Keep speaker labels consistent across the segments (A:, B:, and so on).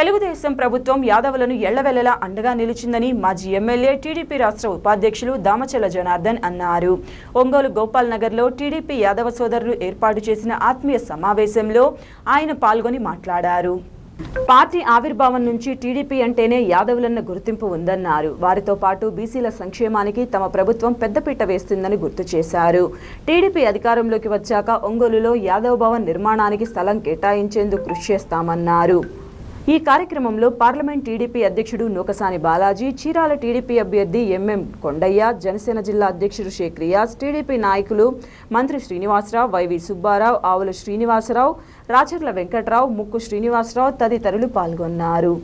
A: తెలుగుదేశం ప్రభుత్వం యాదవులను ఎళ్ళవెళ్ళలా అండగా నిలిచిందని మాజీ ఎమ్మెల్యే టీడీపీ రాష్ట్ర ఉపాధ్యక్షులు దామచల జనార్దన్ అన్నారు. ఒంగోలు గోపాల్ నగర్లో టీడీపీ యాదవ సోదరులు ఏర్పాటు చేసిన ఆత్మీయ సమావేశంలో ఆయన పాల్గొని మాట్లాడారు. పార్టీ ఆవిర్భావం నుంచి టీడీపీ అంటేనే యాదవులన్న గుర్తింపు ఉందన్నారు. వారితో పాటు బీసీల సంక్షేమానికి తమ ప్రభుత్వం పెద్దపీట వేస్తుందని గుర్తు చేశారు. టీడీపీ అధికారంలోకి వచ్చాక ఒంగోలులో యాదవ్ భవన్ నిర్మాణానికి స్థలం కేటాయించేందుకు కృషి చేస్తామన్నారు. ఈ కార్యక్రమంలో పార్లమెంట్ టీడీపీ అధ్యక్షుడు నూకసాని బాలాజీ చీరాల టీడీపీ అభ్యర్థి ఎంఎం కొండయ్య జనసేన జిల్లా అధ్యక్షుడు షేక్ రియాజ్ టీడీపీ నాయకులు మంత్రి శ్రీనివాసరావు వైవి సుబ్బారావు ఆవుల శ్రీనివాసరావు రాచర్ల వెంకట్రావు ముక్కు శ్రీనివాసరావు తదితరులు పాల్గొన్నారు.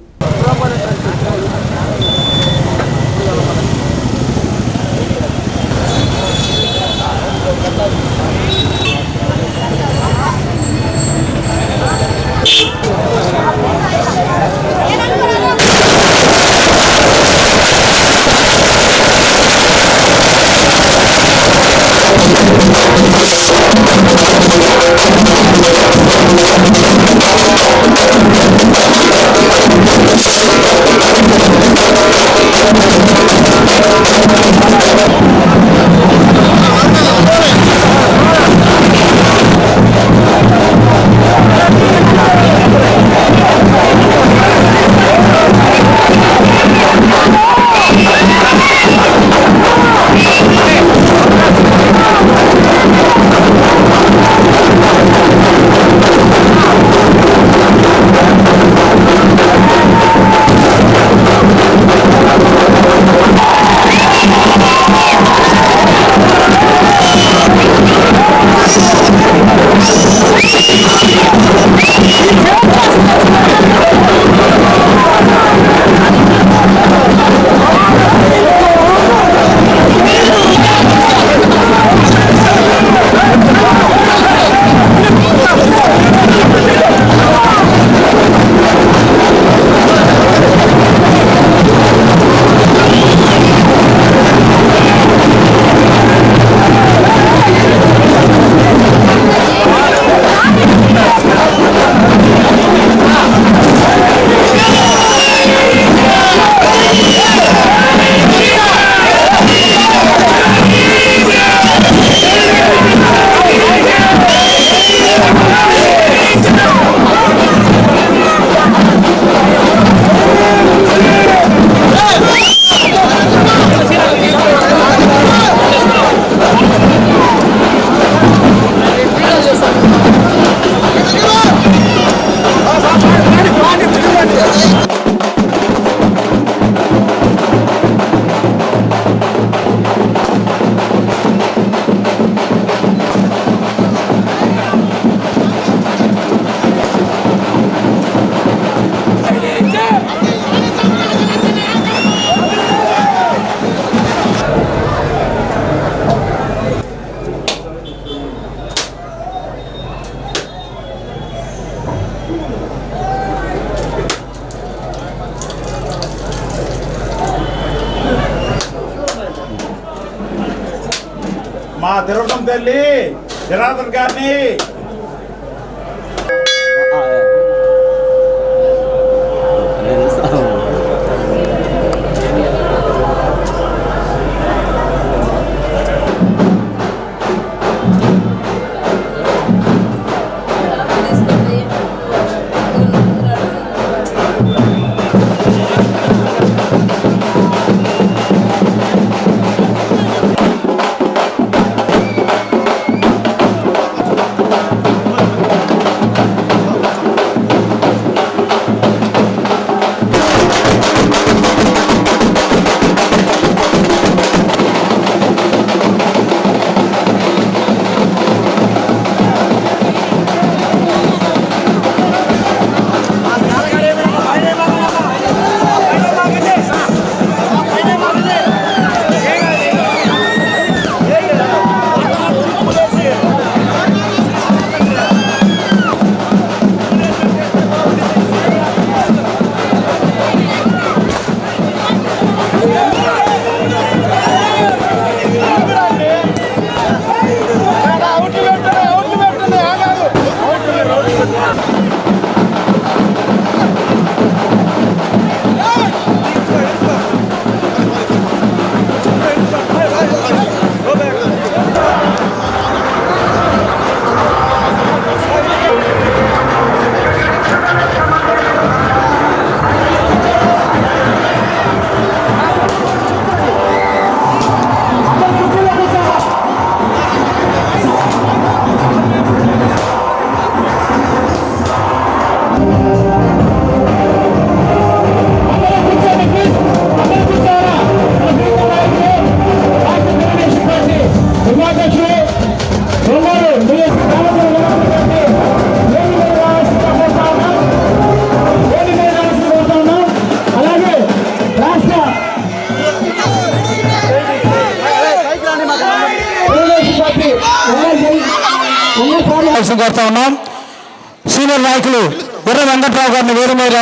B: మా తిరువడం తల్లి. జనార్దన్ గారిని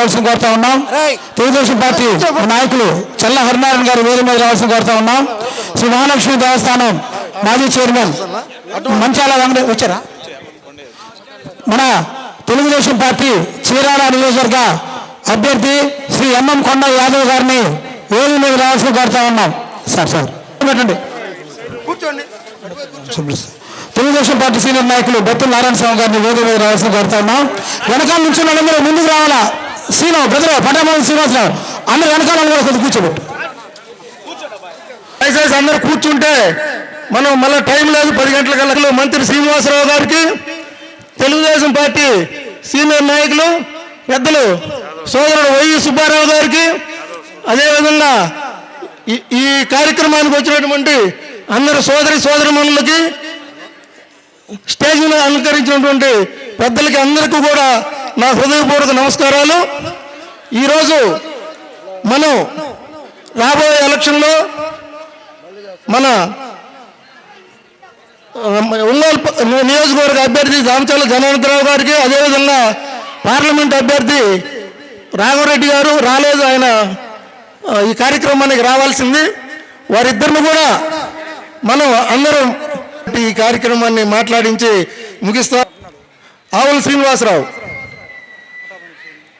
C: రావాల్సిన కోరుతా ఉన్నాం. తెలుగుదేశం పార్టీ నాయకులు చల్ల హరినారాయణ గారు వేరే మీద రావాల్సిన కోరుతా ఉన్నాం. శ్రీ మహాలక్ష్మి దేవస్థానం మాజీ చైర్మన్ మంచాల వెంకట వచ్చారా? మన తెలుగుదేశం పార్టీ చీరాల నియోజకవర్గ అభ్యర్థి శ్రీ ఎంఎం కొండ యాదవ్ గారిని వేదిక మీద రావాల్సిన కోరుతా ఉన్నాం. Sir sir. పెట్టండి. తెలుగుదేశం పార్టీ సీనియర్ నాయకులు బొత్తుల నారాయణ స్వామి గారిని వేదిక మీద రావాల్సిన కోరుతా ఉన్నాం. వెనకాల నుంచి ముందుకు రావాలా? శ్రీరావు బ్రదర్ పటామని శ్రీనివాసరావు అందరు వెనకాల కూడా కొద్దిగా కూర్చోబెట్టు. దయచేసి కూర్చుంటే మనం మళ్ళీ టైం లేదు పది గంటల కల్లా. మంత్రి శ్రీనివాసరావు గారికి తెలుగుదేశం పార్టీ సీనియర్ నాయకులు పెద్దలు సోదరుడు వైవి సుబ్బారావు గారికి అదేవిధంగా ఈ ఈ కార్యక్రమానికి వచ్చినటువంటి అందరు సోదరి సోదరిమణులకి మీద అలంకరించినటువంటి పెద్దలకి అందరికీ కూడా నా హృదయపూర్వక నమస్కారాలు. ఈరోజు మనం రాబోయే ఎలక్షన్లో మన ఆ, ఒంగోలు నియోజకవర్గ అభ్యర్థి దామచాల జనార్దరావు గారికి అదేవిధంగా పార్లమెంట్ అభ్యర్థి రాఘవరెడ్డి గారు రాలేదు. ఆయన ఈ కార్యక్రమానికి రావాల్సింది. వారిద్దరిని కూడా మనం అందరం ఈ కార్యక్రమాన్ని మాట్లాడించి ముగిస్తా ఆవుల శ్రీనివాసరావు.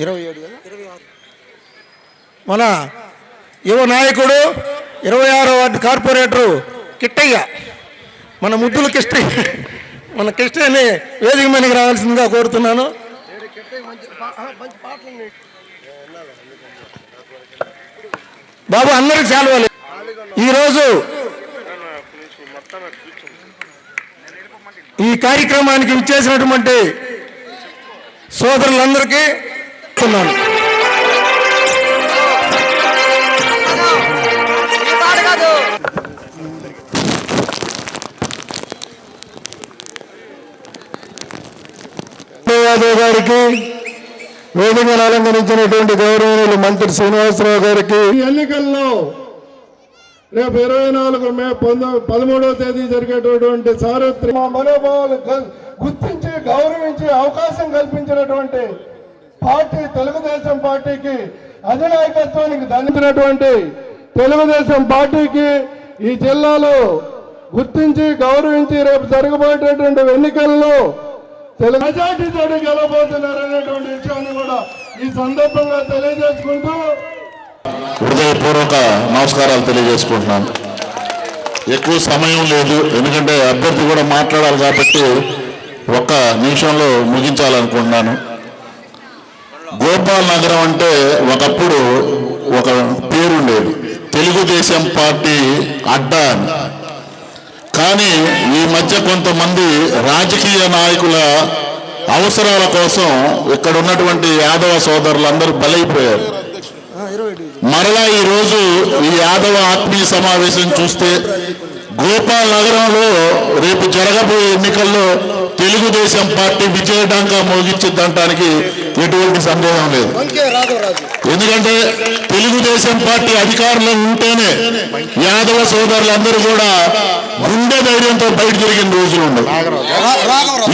C: ఇరవై ఏడు మన యువ నాయకుడు ఇరవై ఆరో వార్డు కార్పొరేటరు కిట్టయ్య. మన ముద్దుల కిష్టయ్య మన కృష్ణని వేదిక మీదకి రావాల్సిందిగా కోరుతున్నాను. బాబు అందరికి సెలవులు ఈరోజు ఈ కార్యక్రమానికి ఇచ్చేసినటువంటి సోదరులందరికీ చెప్తున్నాను యాదవ్ గారికి వేదికను అలంకరించినటువంటి గౌరవనీయులు మంత్రి శ్రీనివాసరావు గారికి
D: ఈ ఎన్నికల్లో రేపు ఇరవై నాలుగు మే పదమూడవ తేదీ జరిగేటటువంటి సార్వత్రిక మనోభావాలు గుర్తించి గౌరవించి అవకాశం కల్పించినటువంటి పార్టీ తెలుగుదేశం పార్టీకి అధినాయకత్వానికి దండినటువంటి తెలుగుదేశం పార్టీకి ఈ జిల్లాలో గుర్తించి గౌరవించి రేపు జరగబోయేటటువంటి ఎన్నికల్లో తెలుగు మెజార్టీతో గెలబోతున్నారనేటువంటి విషయాన్ని కూడా ఈ సందర్భంగా తెలియజేసుకుంటూ
E: హృదయపూర్వక నమస్కారాలు తెలియజేసుకుంటున్నాను. ఎక్కువ సమయం లేదు ఎందుకంటే అభ్యర్థి కూడా మాట్లాడాలి కాబట్టి ఒక్క నిమిషంలో ముగించాలనుకుంటున్నాను. గోపాల్ నగరం అంటే ఒకప్పుడు ఒక పేరుండేది తెలుగుదేశం పార్టీ అడ్డా అని. కానీ ఈ మధ్య కొంతమంది రాజకీయ నాయకుల అవసరాల కోసం ఇక్కడ ఉన్నటువంటి యాదవ సోదరులందరూ బలైపోయారు. మరలా ఈ రోజు ఈ యాదవ ఆత్మీయ సమావేశం చూస్తే గోపాల్ నగరంలో రేపు జరగబోయే ఎన్నికల్లో తెలుగుదేశం పార్టీ విజయడంగా మోగించిద్దంటానికి ఎటువంటి సందేహం లేదు. ఎందుకంటే తెలుగుదేశం పార్టీ అధికారంలో ఉంటేనే యాదవ సోదరులందరూ కూడా గుండె ధైర్యంతో బయట తిరిగిన రోజులు ఉండవు.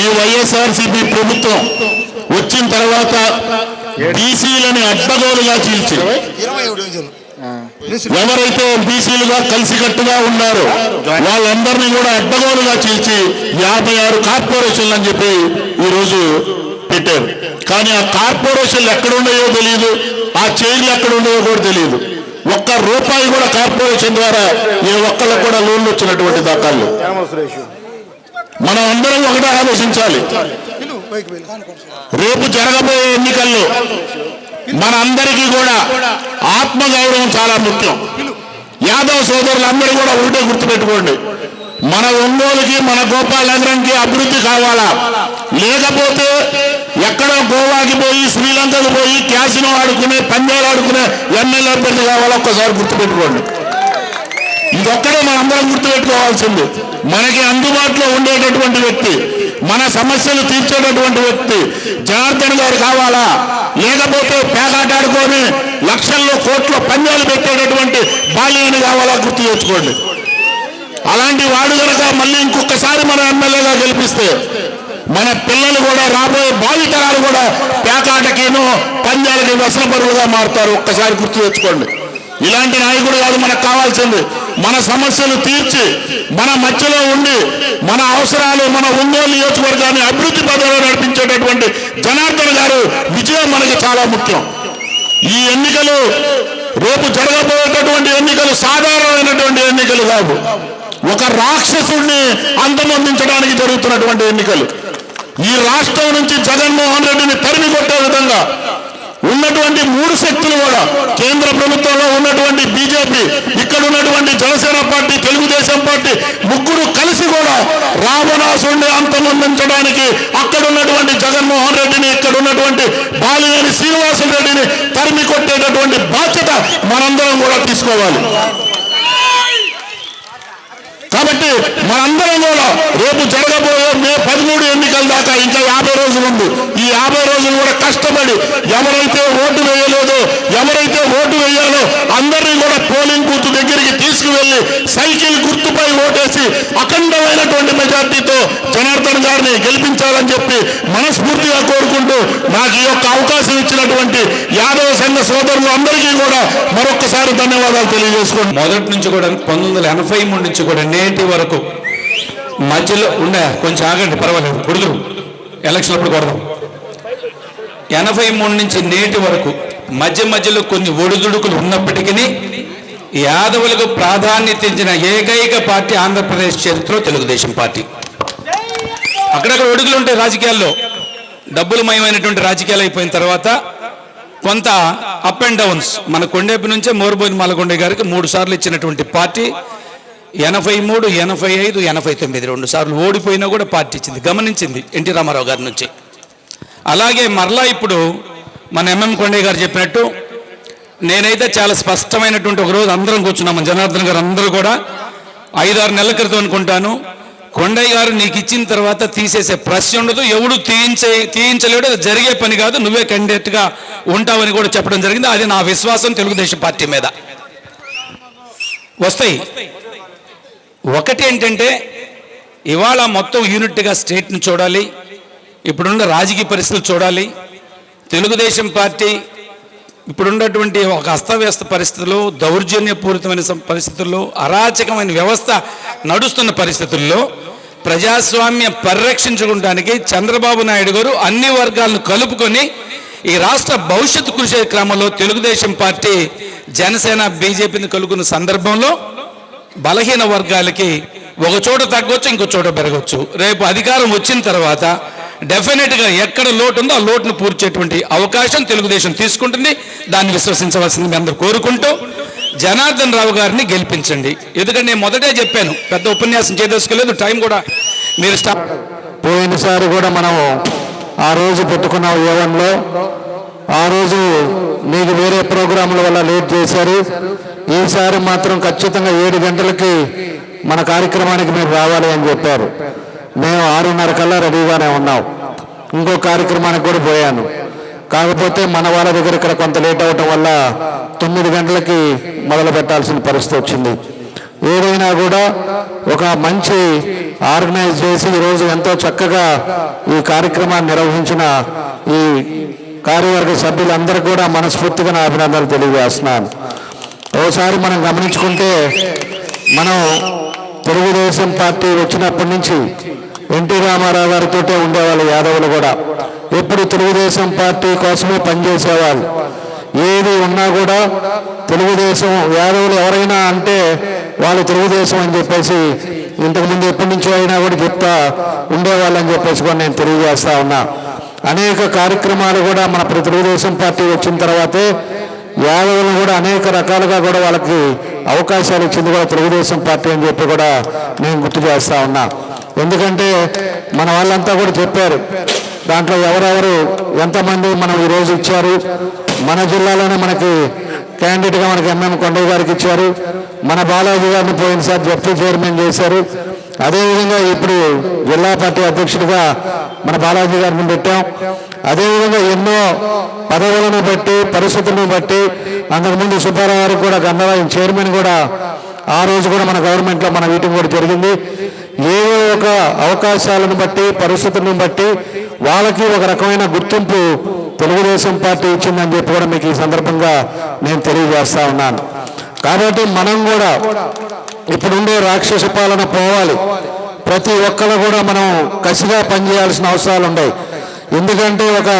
E: ఈ వైఎస్ఆర్సీపీ ప్రభుత్వం వచ్చిన తర్వాత బీసీలని అడ్డగోలుగా చీల్చి ఎవరైతే బీసీలుగా కలిసికట్టుగా ఉన్నారో వాళ్ళందరినీ కూడా అడ్డగోలుగా చీల్చి యాభై ఆరు కార్పొరేషన్లు అని చెప్పి ఈరోజు పెట్టారు. కానీ ఆ కార్పొరేషన్లు ఎక్కడ ఉన్నాయో తెలియదు ఆ చైర్లు ఎక్కడ ఉన్నాయో కూడా తెలియదు ఒక్క రూపాయి కూడా కార్పొరేషన్ ద్వారా ఏ ఒక్కళ్ళకు కూడా లోన్లు వచ్చినటువంటి దాఖలు మనం అందరం ఒకటే ఆలోచించాలి. రేపు జరగబోయే ఎన్నికల్లో మనందరికీ కూడా ఆత్మగౌరవం చాలా ముఖ్యం. యాదవ్ సోదరులందరూ కూడా ఒకటే గుర్తుపెట్టుకోండి. మన ఒంగోలుకి మన గోపాల్ అభివృద్ధి కావాలా? లేకపోతే ఎక్కడో గోవాకి పోయి శ్రీలంకకు పోయి క్యాసినో ఆడుకునే పంజాలు ఆడుకునే ఎమ్మెల్యే అభ్యర్థి కావాలా? ఒక్కసారి గుర్తుపెట్టుకోండి. ఇదొక్కడే మనందరం గుర్తుపెట్టుకోవాల్సింది. మనకి అందుబాటులో ఉండేటటువంటి వ్యక్తి మన సమస్యలు తీర్చేటటువంటి వ్యక్తి జనార్దన్ గారు కావాలా? లేకపోతే పేకాటాడుకొని లక్షల్లో కోట్ల పందాలు పెట్టేటటువంటి బాల్యాన్ని కావాలా గుర్తు తెచ్చుకోండి అలాంటి వాడు కనుక మళ్ళీ ఇంకొకసారి మన ఎమ్మెల్యేగా గెలిపిస్తే మన పిల్లలు కూడా రాబోయే భావితరాలు కూడా పేకాటకిను పందాలకి వ్యసనపరులుగా మారుతారు. ఒక్కసారి గుర్తు తెచ్చుకోండి ఇలాంటి నాయకుడు కాదు మనకు కావాల్సింది. మన సమస్యలు తీర్చి మన మధ్యలో ఉండి మన అవసరాలు మన ఒంగోలు నియోజకవర్గాన్ని అభివృద్ధి పదంలో నడిపించేటటువంటి జనార్దన్ గారు విజయం మనకి చాలా ముఖ్యం. ఈ ఎన్నికలు రేపు జరగబోయేటటువంటి ఎన్నికలు సాధారణమైనటువంటి ఎన్నికలు కావు. ఒక రాక్షసుడిని అంతమొందించడానికి జరుగుతున్నటువంటి ఎన్నికలు. ఈ రాష్ట్రం నుంచి జగన్మోహన్ రెడ్డిని తరిమి కొట్టే విధంగా ఉన్నటువంటి మూడు శక్తులు కూడా కేంద్ర ప్రభుత్వంలో ఉన్నటువంటి బీజేపీ ఇక్కడ ఉన్నటువంటి జనసేన పార్టీ తెలుగుదేశం పార్టీ ముగ్గురు కలిసి కూడా రావణాసుడిని అంతమొందించడానికి అక్కడ ఉన్నటువంటి జగన్మోహన్ రెడ్డిని ఇక్కడ ఉన్నటువంటి బాలినేని శ్రీనివాసులు రెడ్డిని తరిమి కొట్టేటటువంటి బాధ్యత మనందరం కూడా తీసుకోవాలి. కాబట్టి మనందరం కూడా రేపు జరగబోయే మే పదమూడు ఎన్నికల దాకా ఇంకా యాభై రోజులు ఉంది. ఈ యాభై రోజులు కూడా కష్టపడి ఎవరైతే ఓటు వేయలేదో ఎవరైతే ఓటు వేయాలో అందరినీ కూడా పోలింగ్ బూత్ దగ్గరికి తీసుకువెళ్ళి సైకిల్ గుర్తుపై ఓటేసి అఖండమైనటువంటి మెజార్టీతో జనార్దన్ గారిని గెలిపించాలని చెప్పి మనస్ఫూర్తిగా కోరుకుంటూ నాకు ఈ యొక్క అవకాశం ఇచ్చినటువంటి యాదవ సంఘ సోదరులు అందరికీ కూడా మరొక్కసారి ధన్యవాదాలు తెలియజేసుకోండి
F: మొదటి నుంచి కూడా పంతొమ్మిది వందల ఎనభై మూడు నుంచి కూడా నేటి వరకు మధ్యలో ఉండే కొంచెం ఆగండి పర్వాలేదు పొడుగు ఎలక్షన్ అప్పుడు కొడదాం. ఎనభై మూడు నుంచి నేటి వరకు మధ్య మధ్యలో కొన్ని ఒడిదుడుకులు ఉన్నప్పటికీ యాదవులకు ప్రాధాన్యత ఇచ్చిన ఏకైక పార్టీ ఆంధ్రప్రదేశ్ చరిత్రలో తెలుగుదేశం పార్టీ. అక్కడక్కడ ఒడుగులు ఉంటాయి రాజకీయాల్లో. డబ్బులు మయమైనటువంటి రాజకీయాలు అయిపోయిన తర్వాత కొంత అప్ అండ్ డౌన్స్ మన కొండేపు నుంచే మోరుబోయిన మాలకొండ గారికి మూడు సార్లు ఇచ్చినటువంటి పార్టీ ఎనభై మూడు ఎనభై ఐదు ఎనభై తొమ్మిది రెండు సార్లు ఓడిపోయినా కూడా పార్టీ ఇచ్చింది గమనించింది ఎన్టీ రామారావు గారి నుంచి. అలాగే మరలా ఇప్పుడు మన ఎంఎం కొండయ్య గారు చెప్పినట్టు నేనైతే చాలా స్పష్టమైనటువంటి ఒక రోజు అందరం కూర్చున్నాము జనార్దన్ గారు అందరూ కూడా. ఐదారు నెలల క్రితం అనుకుంటాను కొండయ్య గారు నీకు ఇచ్చిన తర్వాత తీసేసే ప్రశ్న ఉండదు ఎవడు తీయించే తీయించలేడు అది జరిగే పని కాదు నువ్వే క్యాండిడేట్గా ఉంటావని కూడా చెప్పడం జరిగింది అది నా విశ్వాసం తెలుగుదేశం పార్టీ మీద. వస్తాయి. ఒకటి ఏంటంటే ఇవాళ మొత్తం యూనిట్గా స్టేట్ని చూడాలి ఇప్పుడున్న రాజకీయ పరిస్థితులు చూడాలి. తెలుగుదేశం పార్టీ ఇప్పుడున్నటువంటి ఒక అస్తవ్యస్త పరిస్థితుల్లో దౌర్జన్యపూరితమైన పరిస్థితుల్లో అరాచకమైన వ్యవస్థ నడుస్తున్న పరిస్థితుల్లో ప్రజాస్వామ్య పరిరక్షించుకోవడానికి చంద్రబాబు నాయుడు గారు అన్ని వర్గాలను కలుపుకొని ఈ రాష్ట్ర భవిష్యత్తు కృషి క్రమంలో తెలుగుదేశం పార్టీ జనసేన బీజేపీని కలుగున్న సందర్భంలో బలహీన వర్గాలకి ఒక చోట తగ్గొచ్చు ఇంకో చోట పెరగవచ్చు రేపు అధికారం వచ్చిన తర్వాత డెఫినెట్గా ఎక్కడ లోటు ఉందో ఆ లోటును పూర్చేటువంటి అవకాశం తెలుగుదేశం తీసుకుంటుంది. దాన్ని విశ్వసించవలసింది అందరూ కోరుకుంటూ జనార్దన్ రావు గారిని గెలిపించండి. ఎందుకంటే నేను మొదటే చెప్పాను పెద్ద ఉపన్యాసం చేదోసుకోలేదు టైం కూడా మీరు స్టార్ట్
G: పోయినసారి కూడా మనము ఆ రోజు పెట్టుకున్న ఏవన్లో ఆ రోజు మీకు వేరే ప్రోగ్రాముల వల్ల లేట్ చేశారు. ఈసారి మాత్రం ఖచ్చితంగా ఏడు గంటలకి మన కార్యక్రమానికి మీరు రావాలి అని చెప్పారు. మేము ఆరున్నర కల్లా రెడీగానే ఉన్నాం. ఇంకో కార్యక్రమానికి కూడా పోయాను. కాకపోతే మన వాళ్ళ దగ్గర ఇక్కడ కొంత లేట్ అవటం వల్ల తొమ్మిది గంటలకి మొదలు పెట్టాల్సిన పరిస్థితి వచ్చింది. ఏదైనా కూడా ఒక మంచి ఆర్గనైజ్ చేసి ఈరోజు ఎంతో చక్కగా ఈ కార్యక్రమాన్ని నిర్వహించిన ఈ కార్యవర్గ సభ్యులందరూ కూడా మనస్ఫూర్తిగా నా అభినందనలు తెలియజేస్తున్నాను. ఓసారి మనం గమనించుకుంటే మనం తెలుగుదేశం పార్టీ వచ్చినప్పటి నుంచి ఎన్టీ రామారావు గారితో ఉండేవాళ్ళు యాదవులు కూడా. ఎప్పుడు తెలుగుదేశం పార్టీ కోసమే పనిచేసేవాళ్ళు. ఏది ఉన్నా కూడా తెలుగుదేశం యాదవులు ఎవరైనా అంటే వాళ్ళు తెలుగుదేశం అని చెప్పేసి ఇంతకుముందు ఎప్పటి నుంచో అయినా కూడా చెప్తా ఉండేవాళ్ళని చెప్పేసి కూడా నేను తెలియజేస్తా ఉన్నా. అనేక కార్యక్రమాలు కూడా మన ప్ర- తెలుగుదేశం పార్టీ వచ్చిన తర్వాతే యాదవులను కూడా అనేక రకాలుగా కూడా వాళ్ళకి అవకాశాలు ఇచ్చింది కూడా తెలుగుదేశం పార్టీ అని చెప్పి కూడా నేను గుర్తు చేస్తా ఉన్నా. ఎందుకంటే మన వాళ్ళంతా కూడా చెప్పారు దాంట్లో ఎవరెవరు ఎంతమంది మనం ఈరోజు ఇచ్చారు మన జిల్లాలోనే మనకి క్యాండిడేట్గా మనకి ఎంఎం కొండయ్య గారికి ఇచ్చారు మన బాలాజీ గారిని పోయినసారి జడ్పీ చైర్మన్ చేశారు అదేవిధంగా ఇప్పుడు జిల్లా పార్టీ అధ్యక్షుడిగా మన బాలాజీ గారిని పెట్టాం. అదేవిధంగా ఎన్నో పదవులను బట్టి పరిస్థితులను బట్టి అంతకుముందు సుబ్బారావు గారికి కూడా గంధరాయం చైర్మన్ కూడా ఆ రోజు కూడా మన గవర్నమెంట్లో మన మీటింగ్ కూడా జరిగింది. ఏదో ఒక అవకాశాలను బట్టి పరిస్థితులను బట్టి వాళ్ళకి ఒక రకమైన గుర్తింపు తెలుగుదేశం పార్టీ ఇచ్చిందని చెప్పి కూడా మీకు ఈ సందర్భంగా నేను తెలియజేస్తా ఉన్నాను. కాబట్టి మనం కూడా ఇప్పుడుండే రాక్షస పాలన పోవాలి. ప్రతి ఒక్కరు కూడా మనం కసిగా పనిచేయాల్సిన అవసరాలు ఉన్నాయి ఎందుకంటే ఒక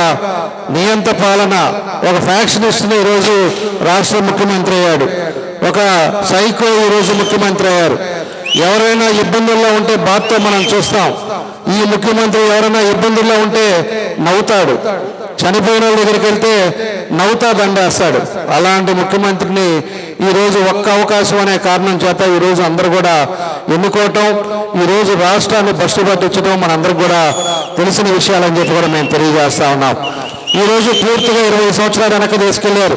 G: నియంత పాలన ఒక ఫ్యాక్షనిస్ట్ని ఈరోజు రాష్ట్ర ముఖ్యమంత్రి అయ్యాడు. ఒక సైకో ఈరోజు ముఖ్యమంత్రి అయ్యారు. ఎవరైనా ఇబ్బందుల్లో ఉంటే బాధతో మనం చూస్తాం. ఈ ముఖ్యమంత్రి ఎవరైనా ఇబ్బందుల్లో ఉంటే నవ్వుతాడు. చనిపోయిన దగ్గరికి వెళ్తే నవ్వుతా దండేస్తాడు అలాంటి ముఖ్యమంత్రిని ఈ రోజు ఒక్క అవకాశం అనే కారణం చేత ఈరోజు అందరూ కూడా ఎన్నుకోవటం ఈ రోజు రాష్ట్రాన్ని బస్సు పట్టించడం మనందరికి కూడా తెలిసిన విషయాలని చెప్పి కూడా మేము తెలియజేస్తా ఉన్నాం. ఈ రోజు పూర్తిగా ఇరవై సంవత్సరాలు వెనక్కి తీసుకెళ్ళారు.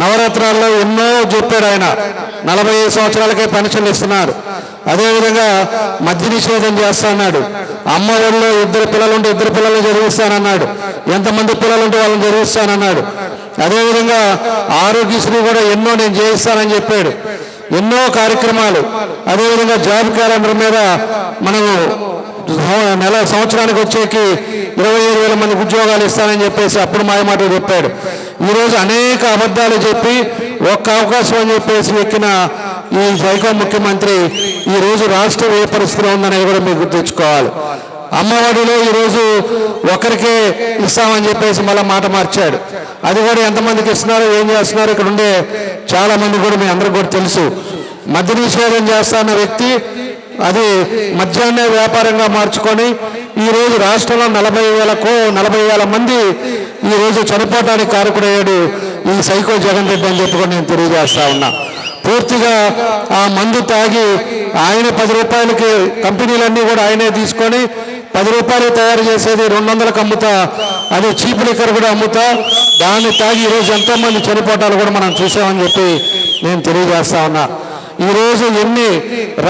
G: నవరత్నాల్లో ఎన్నో చెప్పాడు ఆయన. నలభై ఐదు సంవత్సరాలకే పెన్షన్లు ఇస్తున్నారు. అదేవిధంగా మద్య నిషేధం చేస్తా అన్నాడు. అమ్మ ఊళ్ళో ఇద్దరు పిల్లలుంటే ఇద్దరు పిల్లలు చదివిస్తానన్నాడు ఎంతమంది పిల్లలుంటే వాళ్ళని చదివిస్తానన్నాడు అదేవిధంగా ఆరోగ్యశ్రీ కూడా ఎన్నో నేను చేయిస్తానని చెప్పాడు. ఎన్నో కార్యక్రమాలు. అదేవిధంగా జాబ్ క్యాలెండర్ మీద మనము నెల సంవత్సరానికి వచ్చేకి ఇరవై ఏడు వేల మంది ఉద్యోగాలు ఇస్తానని చెప్పేసి అప్పుడు మాయమాట చెప్పాడు. ఈరోజు అనేక అబద్ధాలు చెప్పి ఒక్క అవకాశం అని చెప్పేసి ఎక్కిన ఈ సైకో ముఖ్యమంత్రి ఈ రోజు రాష్ట్రం ఏ పరిస్థితిలో ఉందనేది కూడా మీరు గుర్తుంచుకోవాలి. అమ్మఒడిలో ఈరోజు ఒకరికే ఇస్తామని చెప్పేసి మళ్ళీ మాట మార్చాడు. అది కూడా ఎంతమందికి ఇస్తున్నారు ఏం చేస్తున్నారు ఇక్కడ ఉండే చాలా మంది కూడా మీ అందరికి కూడా తెలుసు. మద్య నిషేధం చేస్తున్న వ్యక్తి అది మధ్యాహ్న వ్యాపారంగా మార్చుకొని ఈ రోజు రాష్ట్రంలో నలభై వేల కో నలభై వేల మంది ఈరోజు చనిపోటానికి చనిపోవడానికి కారకుడయ్యాడు ఈ సైకో జగన్ రెడ్డి అని చెప్పి కూడా నేను తెలియజేస్తా ఉన్నా. పూర్తిగా ఆ మందు తాగి ఆయన పది రూపాయలకి కంపెనీలన్నీ కూడా ఆయనే తీసుకొని పది రూపాయలు తయారు చేసేది రెండు వందలకు అమ్ముతా అది చీప్ లిక్కర్ కూడా అమ్ముతా దాన్ని తాగి ఈరోజు ఎంతో మంది చనిపోవటాలు కూడా మనం చూసామని చెప్పి నేను తెలియజేస్తా ఉన్నా. ఈరోజు ఎన్ని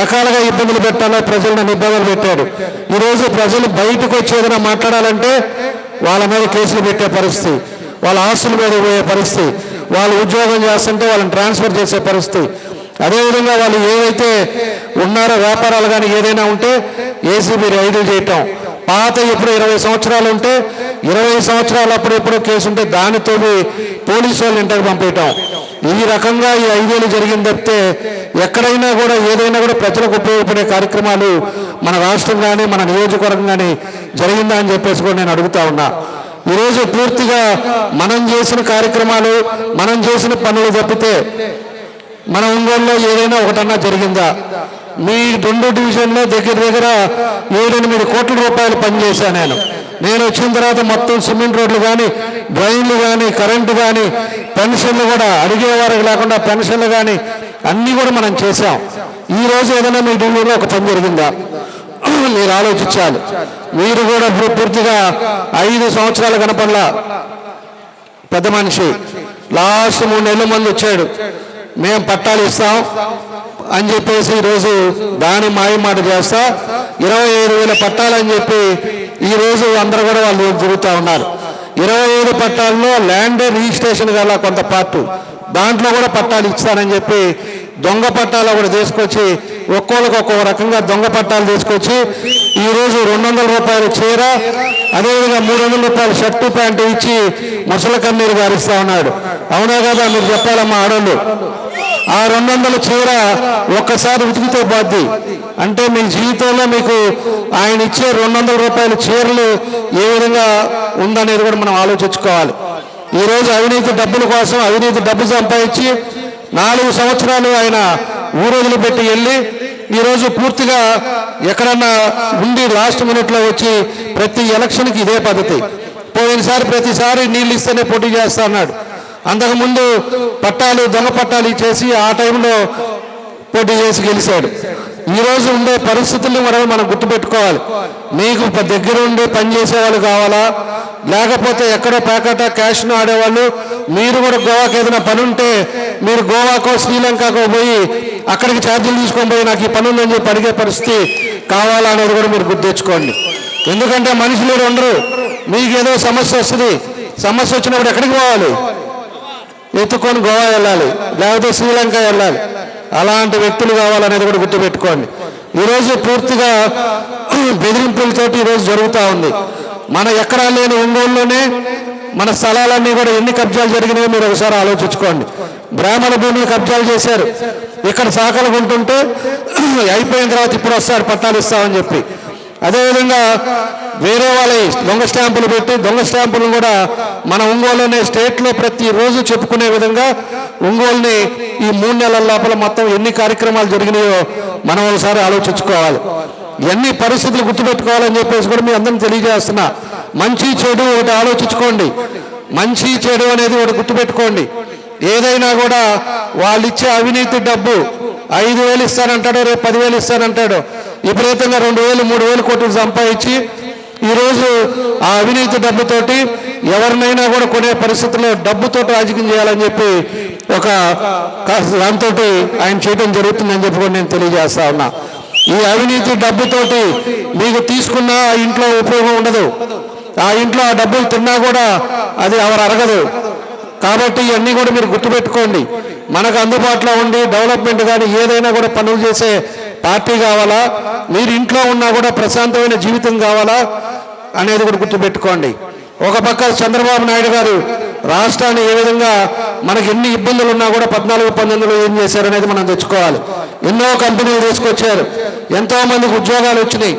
G: రకాలుగా ఇబ్బందులు పెట్టాలో ప్రజలను ఇబ్బందులు పెట్టాడు ఈరోజు ప్రజలు బయటకు వచ్చి ఏదైనా మాట్లాడాలంటే వాళ్ళ మీద కేసులు పెట్టే పరిస్థితి వాళ్ళ ఆస్తుల మీద పోయే పరిస్థితి వాళ్ళు ఉద్యోగం చేస్తుంటే వాళ్ళని ట్రాన్స్ఫర్ చేసే పరిస్థితి. అదేవిధంగా వాళ్ళు ఏవైతే ఉన్నారో వ్యాపారాలు కానీ ఏదైనా ఉంటే ఏసీబీ రైడ్లు చేయటం. పాత ఇప్పుడు ఇరవై సంవత్సరాలు ఉంటే ఇరవై సంవత్సరాలు అప్పుడు ఎప్పుడో కేసు ఉంటే దానితో పోలీసు వాళ్ళు ఇంటర్ పంపేయటం. ఈ రకంగా ఈ ఐదేళ్ళు జరిగింది తప్పితే ఎక్కడైనా కూడా ఏదైనా కూడా ప్రజలకు ఉపయోగపడే కార్యక్రమాలు మన రాష్ట్రం కానీ మన నియోజకవర్గం కానీ జరిగిందా అని చెప్పేసి కూడా నేను అడుగుతా ఉన్నా. ఈరోజు పూర్తిగా మనం చేసిన కార్యక్రమాలు మనం చేసిన పనులు తప్పితే మన ఒంగోలులో ఏదైనా ఒకటన్నా జరిగిందా? మీ రెండు డివిజన్లో దగ్గర దగ్గర ఏడెనిమిది కోట్ల రూపాయలు పనిచేశాను నేను. నేను వచ్చిన తర్వాత మొత్తం సిమెంట్ రోడ్లు కానీ డ్రైన్లు కానీ కరెంటు కానీ పెన్షన్లు కూడా అడిగేవారికి లేకుండా పెన్షన్లు కానీ అన్నీ కూడా మనం చేసాం ఈ రోజు ఏదైనా మీ ఢిల్లీలో ఒక పని జరిగిందా? మీరు ఆలోచించాలి. మీరు కూడా ఇప్పుడు పూర్తిగా ఐదు సంవత్సరాలు కనపడలా? పెద్ద మనిషి. లాస్ట్ మూడు నెలల మంది వచ్చాడు. మేము పట్టాలు ఇస్తాం అని చెప్పేసి ఈరోజు దాని మాయమాట చేస్తా. ఇరవై ఐదు వేల పట్టాలని చెప్పి ఈరోజు అందరూ కూడా వాళ్ళు తిరుగుతూ ఉన్నారు. ఇరవై ఐదు పట్టాల్లో ల్యాండ్ రిజిస్ట్రేషన్ గల కొంత పార్ట్ దాంట్లో కూడా పట్టాలు ఇస్తానని చెప్పి దొంగ పట్టాలు కూడా తీసుకొచ్చి ఒక్కొక్కరికి ఒక్కొక్క రకంగా దొంగ పట్టాలు తీసుకొచ్చి ఈరోజు రెండు వందల రూపాయలు చీర అదేవిధంగా మూడు వందల రూపాయలు షర్టు ప్యాంటు ఇచ్చి ముసల కన్నీరు గారిస్తా ఉన్నాడు. అవునా కదా? మీరు చెప్పాలమ్మా ఆడోళ్ళు. ఆ రెండు వందల చీర ఒక్కసారి ఉతికితే బాధ్యం. అంటే మీ జీవితంలో మీకు ఆయన ఇచ్చే రెండు వందల రూపాయల చీరలు ఏ విధంగా ఉందనేది కూడా మనం ఆలోచించుకోవాలి. ఈ రోజు అవినీతి డబ్బుల కోసం అవినీతి డబ్బు సంపాదించి నాలుగు సంవత్సరాలు ఆయన ఊరోజులు పెట్టి వెళ్ళి ఈరోజు పూర్తిగా ఎక్కడన్నా ఉండి లాస్ట్ మినిట్లో వచ్చి ప్రతి ఎలక్షన్కి ఇదే పద్ధతి. పోయినసారి ప్రతిసారి నీళ్ళు ఇస్తేనే పోటీ చేస్తా అన్నాడు. అంతకుముందు పట్టాలు దొంగ పట్టాలు ఇచ్చేసి ఆ టైంలో పోటీ చేసి గెలిచాడు. ఈరోజు ఉండే పరిస్థితుల్ని మనం మనం గుర్తుపెట్టుకోవాలి. మీకు దగ్గర ఉండి పనిచేసే వాళ్ళు కావాలా? లేకపోతే ఎక్కడో ప్యాకెట్ క్యాష్ను ఆడేవాళ్ళు? మీరు కూడా గోవాకి ఏదైనా పని ఉంటే మీరు గోవాకో శ్రీలంకకో పోయి అక్కడికి ఛార్జీలు తీసుకొని పోయి నాకు ఈ పని ఉందని చెప్పి అడిగే పరిస్థితి కావాలా అనేది కూడా మీరు గుర్తు తెచ్చుకోండి. ఎందుకంటే మనుషులు ఉండరు? మీకు ఏదో సమస్య వస్తుంది. సమస్య వచ్చినప్పుడు ఎక్కడికి పోవాలి? ఎత్తుకొని గోవా వెళ్ళాలి లేకపోతే శ్రీలంక వెళ్ళాలి. అలాంటి వ్యక్తులు కావాలనేది కూడా గుర్తుపెట్టుకోండి. ఈరోజు పూర్తిగా బెదిరింపులతోటి ఈరోజు జరుగుతూ ఉంది. మన ఎక్కడా లేని ఒంగోలులోనే మన స్థలాలన్నీ కూడా ఎన్ని కబ్జాలు జరిగినాయో మీరు ఒకసారి ఆలోచించుకోండి. బ్రాహ్మణ భూములు కబ్జాలు చేశారు. ఇక్కడ శాఖలు కొంటుంటే అయిపోయిన తర్వాత ఇప్పుడు వస్తారు పట్టాలు ఇస్తామని చెప్పి. అదేవిధంగా వేరే వాళ్ళ దొంగ స్టాంపులు పెట్టి దొంగ స్టాంపులు కూడా మన ఒంగోలునే స్టేట్లో ప్రతిరోజు చెప్పుకునే విధంగా ఒంగోలుని ఈ మూడు నెలల లోపల మొత్తం ఎన్ని కార్యక్రమాలు జరిగినాయో మనం ఒకసారి ఆలోచించుకోవాలి. ఎన్ని పరిస్థితులు గుర్తుపెట్టుకోవాలని చెప్పేసి కూడా మీ అందరం తెలియజేస్తున్నా. మంచి చెడు ఒకటి ఆలోచించుకోండి. మంచి చెడు అనేది ఒకటి గుర్తుపెట్టుకోండి. ఏదైనా కూడా వాళ్ళు ఇచ్చే అవినీతి డబ్బు ఐదు వేలు ఇస్తానంటాడు రేపు పదివేలు ఇస్తానంటాడు విపరీతంగా రెండు వేలు మూడు వేలు కోట్లు సంపాదించి ఈరోజు ఆ అవినీతి డబ్బుతోటి ఎవరినైనా కూడా కొనే పరిస్థితుల్లో డబ్బుతో రాజకీయం చేయాలని చెప్పి ఒక దాంతో ఆయన చేయడం జరుగుతుందని చెప్పి కూడా నేను తెలియజేస్తా ఉన్నా. ఈ అవినీతి డబ్బుతోటి మీకు తీసుకున్న ఆ ఇంట్లో ఉపయోగం ఉండదు. ఆ ఇంట్లో ఆ డబ్బులు తిన్నా కూడా అది ఎవరు అరగదు. కాబట్టి ఇవన్నీ కూడా మీరు గుర్తుపెట్టుకోండి. మనకు అందుబాటులో ఉండి డెవలప్మెంట్ కానీ ఏదైనా కూడా పనులు చేసే పార్టీ కావాలా? మీరు ఇంట్లో ఉన్నా కూడా ప్రశాంతమైన జీవితం కావాలా? అనేది కూడా గుర్తుపెట్టుకోండి. ఒక పక్క చంద్రబాబు నాయుడు గారు రాష్ట్రాన్ని ఏ విధంగా మనకి ఎన్ని ఇబ్బందులు ఉన్నా కూడా పద్నాలుగు పంతొమ్మిదిలో ఏం చేశారు అనేది మనం తెచ్చుకోవాలి. ఎన్నో కంపెనీలు తీసుకొచ్చారు. ఎంతో మందికి ఉద్యోగాలు వచ్చినాయి.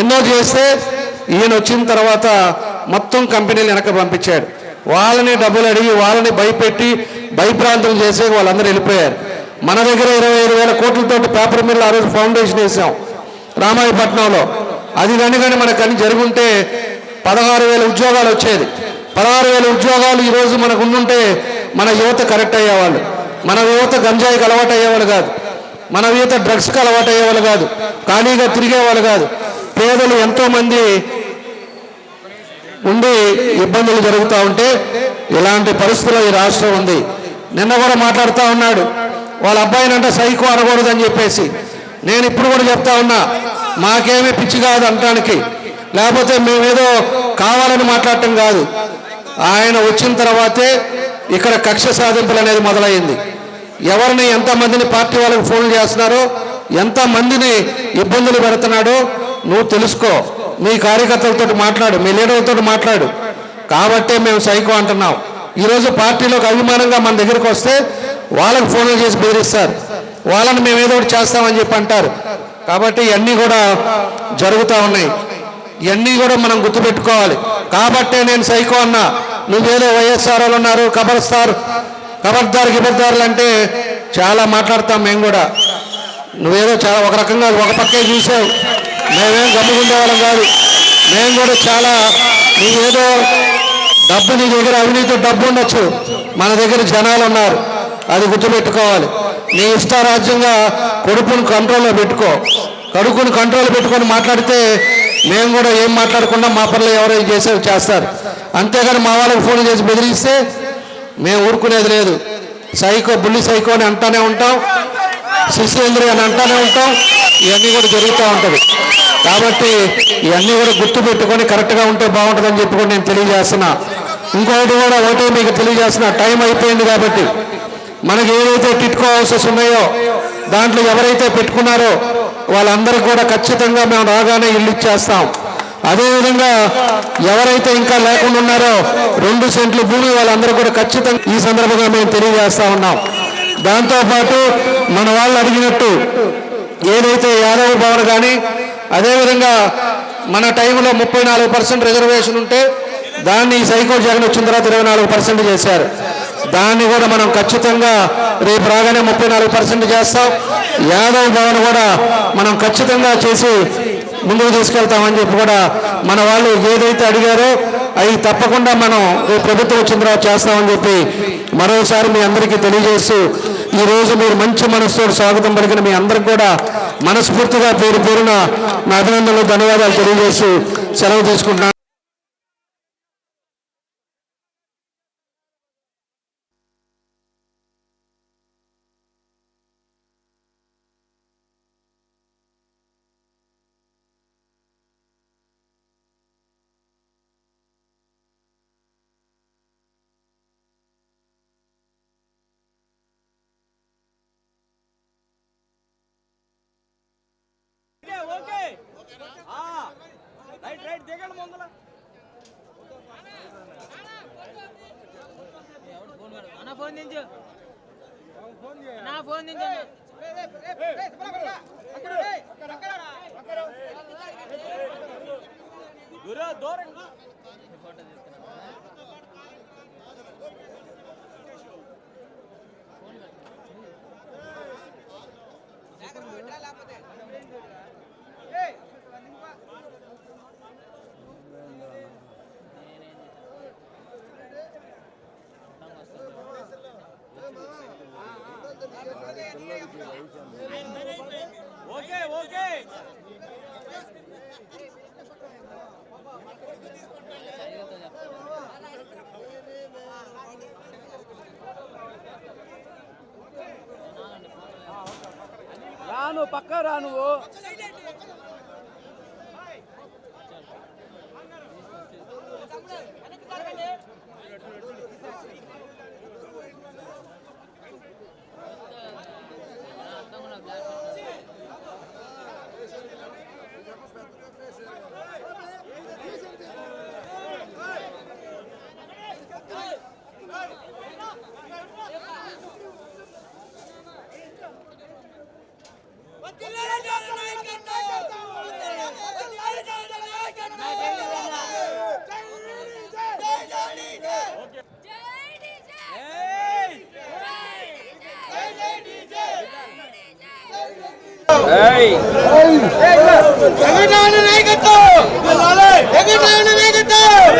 G: ఎన్నో చేస్తే ఈయన వచ్చిన తర్వాత మొత్తం కంపెనీలు వెనక పంపించాడు వాళ్ళని డబ్బులు అడిగి వాళ్ళని భయపెట్టి భయప్రాంతం చేసి వాళ్ళందరూ వెళ్ళిపోయారు. మన దగ్గర ఇరవై ఐదు వేల కోట్లతోటి పేపర్ మిల్ ఆ రోజు ఫౌండేషన్ వేసాం. రామాయపట్నంలో. అది కానీ కానీ మనకు కానీ జరుగుంటే పదహారు వేల ఉద్యోగాలు వచ్చేది. పదహారు వేల ఉద్యోగాలు ఈరోజు మనకు ఉండుంటే మన యువత కరెక్ట్ అయ్యేవాళ్ళు. మన యువత గంజాయికి అలవాటు అయ్యేవాళ్ళు కాదు. మన యువత డ్రగ్స్కి అలవాటు అయ్యేవాళ్ళు కాదు. ఖాళీగా తిరిగేవాళ్ళు కాదు. పేదలు ఎంతోమంది ఉండి ఇబ్బందులు జరుగుతూ ఉంటే ఇలాంటి పరిస్థితుల్లో ఈ రాష్ట్రం ఉంది. నిన్న కూడా మాట్లాడుతూ ఉన్నాడు. వాళ్ళ అబ్బాయినంటే సైకో అనకూడదని చెప్పేసి. నేను ఇప్పుడు కూడా చెప్తా ఉన్నా మాకేమీ పిచ్చి కాదు అనటానికి. లేకపోతే మేమేదో కావాలని మాట్లాడటం కాదు. ఆయన వచ్చిన తర్వాతే ఇక్కడ కక్ష సాధింపులు అనేది మొదలైంది ఎవరిని ఎంతమందిని పార్టీ వాళ్ళకి ఫోన్లు చేస్తున్నారో ఎంతమందిని ఇబ్బందులు పెడుతున్నాడో నువ్వు తెలుసుకో. మీ కార్యకర్తలతో మాట్లాడు మీ లీడర్లతో మాట్లాడు. కాబట్టే మేము సైకో అంటున్నాం. ఈరోజు పార్టీలోకి అభిమానంగా మన దగ్గరికి వస్తే వాళ్ళకి ఫోన్లు చేసి బెదిరిస్తారు. వాళ్ళని మేము ఏదో ఒకటి చేస్తామని చెప్పి అంటారు. కాబట్టి ఇవన్నీ కూడా జరుగుతూ ఉన్నాయి. ఇవన్నీ కూడా మనం గుర్తుపెట్టుకోవాలి. కాబట్టే నేను సైకో అన్నా. నువ్వేదో వైఎస్ఆర్ వాళ్ళు ఉన్నారు కబర్స్తారు కబర్దారు గిబర్దారులు అంటే చాలా మాట్లాడతాం మేము కూడా. నువ్వేదో చాలా ఒక రకంగా ఒక పక్కే చూసావు. మేమేం గమ్ముకుండేవాళ్ళం కాదు. మేము కూడా చాలా నువ్వేదో డబ్బు నీ దగ్గర అవినీతి డబ్బు ఉండొచ్చు. మన దగ్గర జనాలు ఉన్నారు. అది గుర్తుపెట్టుకోవాలి. నీ ఇష్టారాజ్యంగా కొడుకును కంట్రోల్లో పెట్టుకో. కడుకుని కంట్రోల్ పెట్టుకొని మాట్లాడితే మేము కూడా ఏం మాట్లాడకుండా మా పనులు ఎవరో చేసే చేస్తారు. అంతేగాని మా వాళ్ళకి ఫోన్ చేసి బెదిరిస్తే మేము ఊరుకునేది లేదు. సైకో బుల్లి సైకో అని అంటానే ఉంటాం. శిశుంద్రి అని అంటానే ఉంటాం. ఇవన్నీ కూడా జరుగుతూ ఉంటుంది. కాబట్టి ఇవన్నీ కూడా గుర్తు పెట్టుకొని కరెక్ట్గా ఉంటే బాగుంటుందని చెప్పి కూడా నేను తెలియజేస్తున్నా. ఇంకొకటి కూడా ఒకటి మీకు తెలియజేస్తున్నా. టైం అయిపోయింది కాబట్టి. మనకి ఏదైతే టిట్కో హౌసెస్ ఉన్నాయో దాంట్లో ఎవరైతే పెట్టుకున్నారో వాళ్ళందరికీ కూడా ఖచ్చితంగా మేము రాగానే ఇల్లు ఇచ్చేస్తాం. అదేవిధంగా ఎవరైతే ఇంకా లేకుండా ఉన్నారో రెండు సెంట్లు భూమి వాళ్ళందరూ కూడా ఖచ్చితంగా ఈ సందర్భంగా మేము తెలియజేస్తా ఉన్నాం. దాంతోపాటు మన వాళ్ళు అడిగినట్టు ఏదైతే యాదవ భవన్ కానీ అదేవిధంగా మన టైంలో ముప్పై నాలుగు పర్సెంట్ రిజర్వేషన్ ఉంటే దాన్ని ఈ సైకో జగన్ వచ్చిన తర్వాత ఇరవై నాలుగు పర్సెంట్ చేశారు. దాన్ని కూడా మనం ఖచ్చితంగా రేపు రాగానే ముప్పై నాలుగు పర్సెంట్ చేస్తాం. యాదవ్ భవన్ కూడా మనం ఖచ్చితంగా చేసి ముందుకు తీసుకెళ్తామని చెప్పి కూడా మన వాళ్ళు ఏదైతే అడిగారో అవి తప్పకుండా మనం రేపు ప్రభుత్వం వచ్చిన తర్వాత చేస్తామని చెప్పి మరోసారి మీ అందరికీ తెలియజేస్తూ ఈరోజు రోజు మీరు మంచి మనసుతో స్వాగతం పలికిన మీ అందరికి కూడా మనస్ఫూర్తిగా పేరు పేరున నా అభినందనలు ధన్యవాదాలు తెలియజేస్తూ సెలవు తీసుకుంటున్నాను.
H: నా ఫోన్ దించు నా ఫోన్ దించు
I: రాను పక్క రా నువ్వు
D: ఎగటాన నాయకత్వం ఎగటాన నాయకత్వం